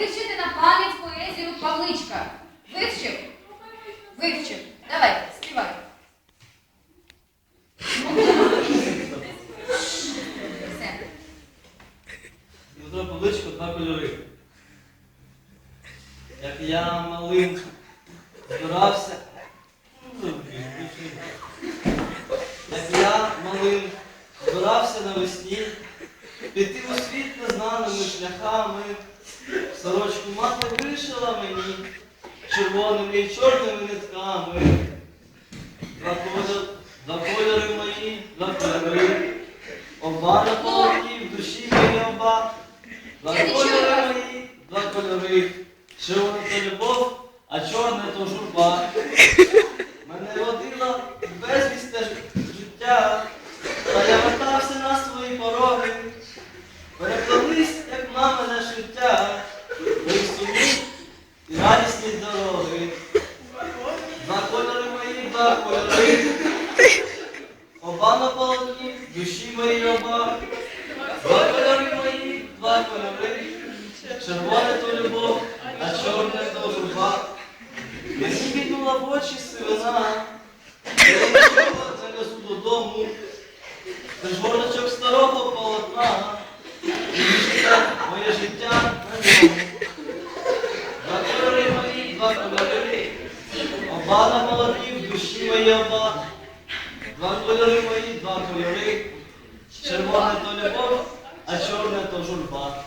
вивчити на пам'ять поезію Павличка. Вивчив? Вивчив. Давай, співай. Дмитро Павличко два кольори. Як я малим збирався. Як я малим збирався навесні, піти у світ незнаними шляхами, сорочку мати вишила мені червоними і чорними нитками. Два кольори, два кольори мої, два кольори. Оба на полотні, в душі мої оба. Два кольори мої, два кольори. Червоне то любов, а чорне то журба. Мене водила безвісте ж- життя, та я вертався на свої пороги. Переплились, як мамине життя, мої сумні і радісні дороги. Два кольори два кольори. Оба на душі мої оба. Два кольори мої, два кольори. Червоне то любов, а чорне то журба. Мені віднула в очі сивина. Завезу додому. Це ж горничок старого полотна. Життя, моє життя на ньому. Два кольори мої, два кольори. Оба на полотні, yapa, vangoları mayı, vangoları, şervanı tole bor, aşor ne tozul bak.